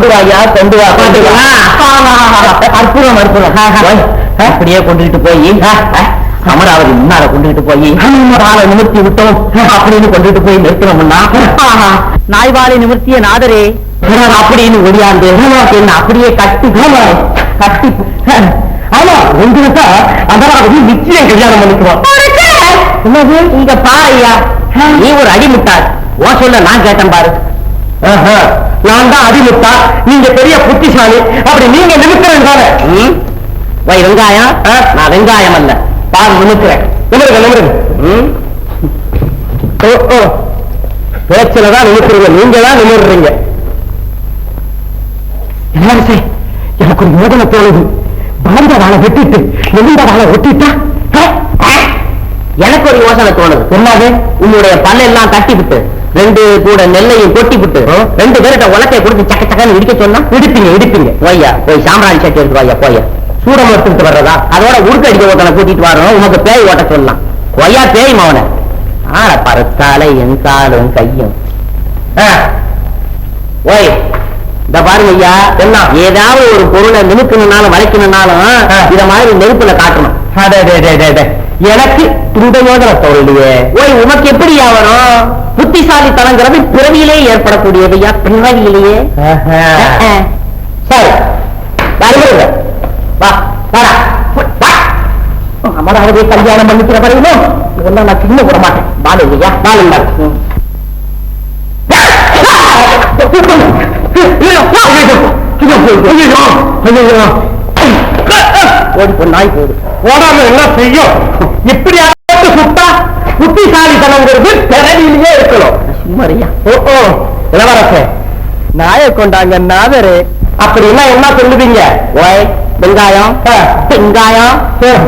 கொண்டு வாயா கொண்டு வா. கொண்டு வா அற்புதம் அற்புதம். அப்படியே கொண்டுகிட்டு போய் அமராவதி முன்னால கொண்டுகிட்டு போய் காலை நிமிர்த்தி விட்டோம். அப்படின்னு கொண்டுட்டு போய் நிறுத்தணும்னா நாய்வாலை நிமிர்த்திய நாதரே. அப்படின்னு ஒடியாந்து என்ன அப்படியே கட்டி கட்டி ஆமா உங்களுக்கு அமராவதி நிச்சயம் கல்யாணம் பண்ணிக்குவோம் என்னது? இங்க பாருயா நீ ஒரு அடிமுட்டாள். ஓ சொல்ல நான் கேட்டேன் பாரு. ஆஹா, நான் தான் அடிமுட்டா நீங்க பெரிய புத்திசாலி அப்படி நீங்க நிமிக்கிறேன் தானே? வை வெங்காயம்? நான் வெங்காயம் அல்ல. பால் நிமிக்கிறேன் நிமிருங்க நிமிருங்க. ம்? ஓ ஓ. பேச்சில தான் நிமிக்கிறீங்க நீங்க தான் நிமிடுறீங்க எல்லாரும் எனக்கு ஒரு யோசனை தோணுது. வளர்ந்த வாழை வெட்டிட்டு எழுந்த வாழை ஒட்டிட்டா. எனக்கு ஒரு யோசனை தோணுது. என்னது? உன்னுடைய பல்லெல்லாம் தட்டி விட்டு ரெண்டு கூட நெல்லையும் கொட்டி விட்டு ரெண்டு பேர்கிட்ட உலக்கைய கொடுத்து சக்க சக்கன்னு இடிக்க சொன்னா இடிப்பீங்க இடிப்பீங்க. போய்யா போய் சாம்ராணி சட்டி எடுத்து வாயா போய்யா சூடம் எடுத்துட்டு வர்றதா? அதோட உருக்க அடிக்க ஒருத்தனை கூட்டிட்டு வரோம் உனக்கு பேய் ஓட்ட சொல்லலாம். கொய்யா பேய் மவன ஆட பருத்தாலை என் காலும் கையும். ஓய் இந்த பாருங்க ஐயா என்ன? ஏதாவது ஒரு பொருளை நிமிக்கணும்னாலும் வளைக்கணும்னாலும் இத மாதிரி நெருப்புல காட்டணும். எனக்கு இந்த யோசனை தோல்லையே ஓய் உனக்கு எப்படி வரும்? புத்திசாலித்தனங்கிறது பிறவியிலே ஏற்படக்கூடியதையா பிறவியிலேயே. சரி. வருகிறீங்க வா வாடா. வா. அமராவதி கல்யாணம் பண்ணிக்கிற வரையிலும் இதெல்லாம் நான் சின்ன விட மாட்டேன் பாலு இல்லையா பாலுங்க ஓடி போ நாய் போடு. ஓடாம என்ன செய்யும்? இப்படி சுத்தா புத்திசாலித்தனங்கிறது பிறவியிலேயே சும்மாரியா ஓ இளவரசே நாயை கொண்டாங்க நாதரு. அப்படின்னா என்ன சொல்லுவீங்க? ஓய் வெங்காயம் வெங்காயம்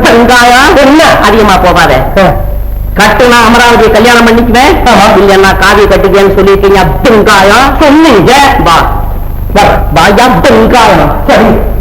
வெங்காயம். என்ன? அதிகமா போகாத. கட்டுனா அமராவதி கல்யாணம் பண்ணிக்குவேன். இல்லன்னா காவிய கட்டுக்கேன்னு சொல்லிட்டீங்க வெங்காயம். சொன்னீங்க. வா, வாயா வெங்காயம். சரி.